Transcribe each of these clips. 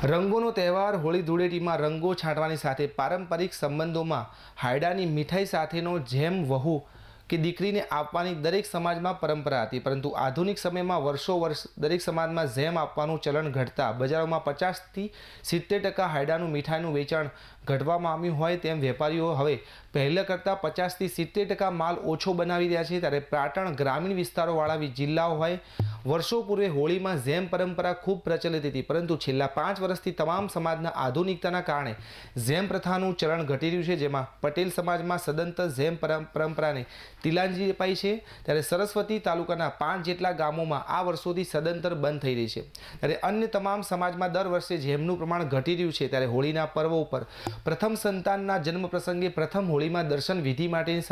રંગોનો તહેવાર હોળી ધૂળેટીમાં રંગો છાંટવાની સાથે પારંપરિક સંબંધોમાં હાયડાની મીઠાઈ સાથેનો જેમ વહુ કે દીકરીને આપવાની દરેક સમાજમાં પરંપરા હતી. પરંતુ આધુનિક સમયમાં વર્ષો વર્ષ દરેક સમાજમાં જેમ આપવાનું ચલણ ઘટતા બજારોમાં પચાસથી સિત્તેર ટકા હાયડાનું મીઠાઈનું વેચાણ ઘટવામાં આવ્યું હોય તેમ વેપારીઓ હવે પહેલાં કરતાં પચાસથી સિત્તેર ટકા માલ ઓછો બનાવી રહ્યા છે. ત્યારે પાટણ ગ્રામીણ વિસ્તારોવાળા જિલ્લાઓ હોય વર્ષો પૂર્વે હોળીમાં ઝેમ પરંપરા ખૂબ પ્રચલિત હતી, પરંતુ છેલ્લા પાંચ વર્ષથી તમામ સમાજના આધુનિકતાના કારણે ઝેમ પ્રથાનું ચલણ ઘટી રહ્યું છે, જેમાં પટેલ સમાજમાં સદંતર ઝેમ પરં- પરંપરાને તિલાંજી અપાઈ છે, ત્યારે સરસ્વતી તાલુકાના પાંચ જેટલા ગામોમાં આ વર્ષોથી સદંતર બંધ થઈ રહી છે. ત્યારે અન્ય તમામ સમાજમાં દર વર્ષે ઝેમનું પ્રમાણ ઘટી રહ્યું છે, ત્યારે હોળીના પર્વ ઉપર પ્રથમ સંતાનના જન્મ પ્રસંગે પ્રથમ હોળીમાં દર્શન વિધિ માટેની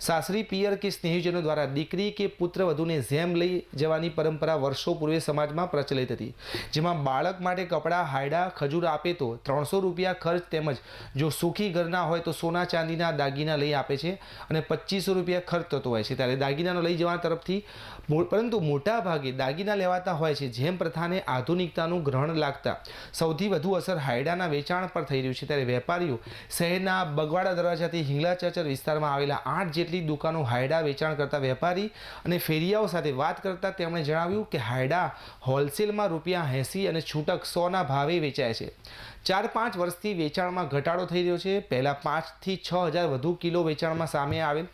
સાસરી પિયર કે સ્નેહીજનો દ્વારા દીકરી કે પુત્ર વધુને ઝેમ લઈ જવાની પરંપરા વર્ષો પૂર્વે સમાજમાં પ્રચલિત હતી. જેમાં બાળક માટે કપડાં, હાયડા, ખજૂર આપે તો ત્રણસો રૂપિયા ખર્ચ તેમજ જો સુખી ઘરના હોય તો સોના, ચાંદીના દાગીના લઈ આપે છે અને પચીસો રૂપિયા ખર્ચ થતો હોય છે. ત્યારે દાગીનાનો લઈ જવા તરફથી પરંતુ મોટા ભાગે દાગીના લેવાતા હોય છે, જેમ પ્રથાને આધુનિકતાનું ગ્રહણ લાગતા. સૌથી વધુ અસર હાયડાના વેચાણ પર થઈ રહ્યું છે. ત્યારે વેપારીઓ શહેરના બગવાડા દરવાજાથી હિંગલા ચચર વિસ્તારમાં આવેલા આઠ જેટલી દુકાનો હાયડા વેચાણ કરતા વેપારી અને ફેરિયાઓ સાથે વાત કરતા તેમણે જણાવ્યું કે હાયડા હોલસેલમાં રૂપિયા એંસી અને છૂટક સોના ભાવે વેચાય છે. ચાર પાંચ વર્ષથી વેચાણમાં ઘટાડો થઈ રહ્યો છે. પહેલાં પાંચથી છ હજાર વધુ કિલો વેચાણમાં સામે આવેલ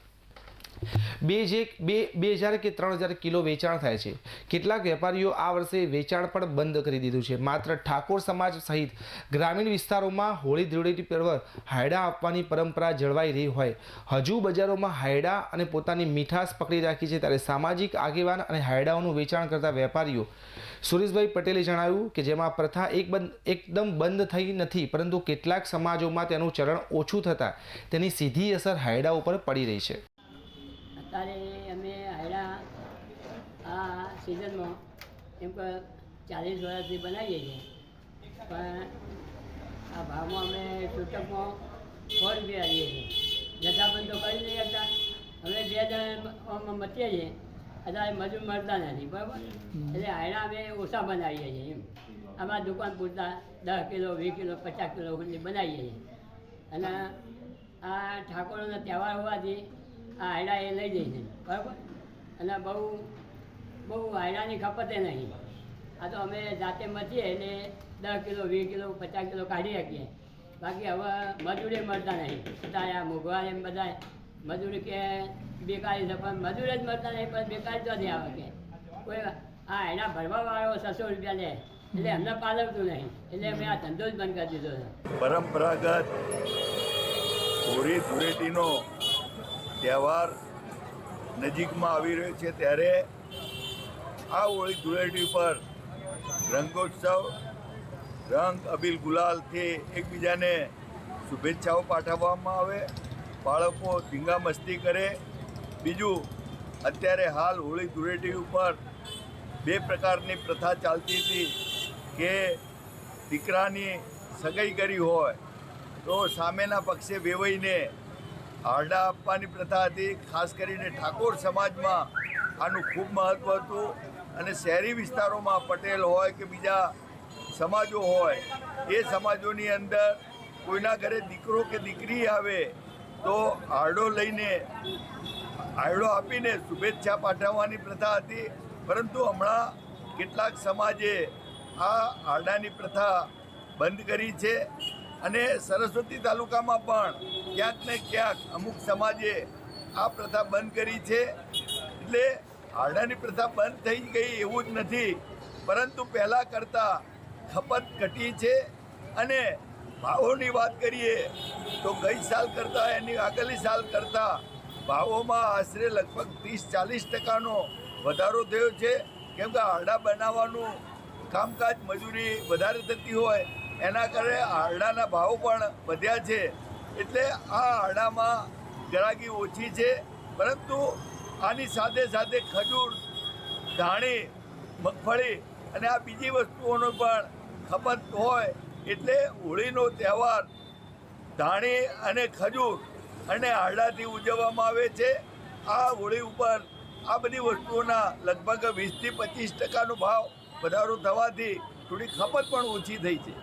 બે જે બે બે હજાર કે ત્રણ હજાર કિલો વેચાણ થાય છે. કેટલાક વેપારીઓ આ વર્ષે વેચાણ પણ બંધ કરી દીધું છે. માત્ર ઠાકોર સમાજ સહિત ગ્રામીણ વિસ્તારોમાં હોળી ધૂળેટી પર્વ હાયડા આપવાની પરંપરા જળવાઈ રહી હોય. હજુ બજારોમાં હાયડા અને પોતાની મીઠાશ પકડી રાખી છે ત્યારે સામાજિક આગેવાન અને હાયડાઓનું વેચાણ કરતા વેપારીઓ. સુરેશભાઈ પટેલે જણાવ્યું કે જેમાં પ્રથા એક બંધ એકદમ બંધ થઈ નથી, પરંતુ કેટલાક સમાજોમાં તેનું ચલણ ઓછું થતાં તેની સીધી અસર હાયડા ઉપર પડી રહી છે. અત્યારે અમે હાયડા આ સિઝનમાં એમ કે ચાલીસ વર્ષથી બનાવીએ છીએ. પણ આ ભાવમાં અમે છૂટકમાં સો રૂપિયા આવીએ છીએ. જથ્થાબંધો કરી નહીં શકતા. અમે બે જણ મચીએ છીએ. અત્યારે મજૂર મળતા નથી બરાબર? એટલે હાયડા અમે ઓછા બનાવીએ છીએ એમ. અમારા દુકાન પૂરતા દસ કિલો વીસ કિલો પચાસ કિલો સુધી બનાવીએ છીએ. અને આ ઠાકોરનો તહેવાર હોવાથી આ હાયડા એ લઈ જાય છે. બરાબર? અને બહુ બહુ આયડાની ખપતે નહીં. આ તો અમે જાતે મચીએ એટલે દસ કિલો, વીસ કિલો, પચાસ કિલો કાઢી શકીએ. બાકી હવે મજૂરી મળતા નહીં. આ મોઘવા એમ બધા મજૂરી કે બેકારી છે, પણ મજૂર જ મળતા નહીં, પણ બેકારી તો નહીં આવે કે? કોઈ આ હાયડા ભરવાવાળો છસો રૂપિયા લે, એટલે એમને પાલવતું નહીં. એટલે મેં આ ધંધો જ બંધ કરી દીધો છે. પરંપરાગત ધૂળેટીનો તહેવાર નજીકમાં આવી રહ્યો છે ત્યારે આ હોળી ધૂળેટી પર રંગોત્સવ, રંગ અબીલ ગુલાલથી એકબીજાને શુભેચ્છાઓ પાઠવવામાં આવે, બાળકો ધીંગા મસ્તી કરે. બીજું, અત્યારે હાલ હોળી ધૂળેટી ઉપર બે પ્રકારની પ્રથા ચાલતી હતી કે દીકરાની સગાઈ કરી હોય તો સામેના પક્ષે વેવાઈને હારડા આપવાની પ્રથા હતી. ખાસ કરીને ઠાકોર સમાજમાં આનું ખૂબ મહત્ત્વ હતું. અને શહેરી વિસ્તારોમાં પટેલ હોય કે બીજા સમાજો હોય, એ સમાજોની અંદર કોઈના ઘરે દીકરો કે દીકરી આવે તો હારડો લઈને હારડો આપીને શુભેચ્છા પાઠવવાની પ્રથા હતી. પરંતુ હમણાં કેટલાક સમાજે આ હારડાની પ્રથા બંધ કરી છે. અને સરસ્વતી તાલુકામાં પણ ક્યાંક ને ક્યાંક અમુક સમાજે આ પ્રથા બંધ કરી છે. એટલે હારડાની પ્રથા બંધ થઈ ગઈ એવું જ નથી. પરંતુ પહેલાં કરતાં ખપત ઘટી છે. અને ભાવોની વાત કરીએ તો ગઈ સાલ કરતાં, એની આગલી સાલ કરતાં ભાવોમાં આશરે લગભગ ત્રીસ ચાલીસ ટકાનો વધારો થયો છે. કેમ કે હારડા બનાવવાનું કામકાજ મજૂરી વધારે થતી હોય એના કારણે હારડાના ભાવ પણ વધ્યા છે. એટલે આ હારડામાં ગરાગી ઓછી છે. પરંતુ આની સાથે સાથે ખજૂર, ધાણી, મગફળી અને આ બીજી વસ્તુઓનો પણ ખપત હોય એટલે હોળીનો તહેવાર ધાણી અને ખજૂર અને હારડાથી ઉજવવામાં આવે છે. આ હોળી ઉપર આ બધી વસ્તુઓના લગભગ વીસથી પચીસ ટકાનો ભાવ વધારો થવાથી થોડી ખપત પણ ઓછી થઈ છે.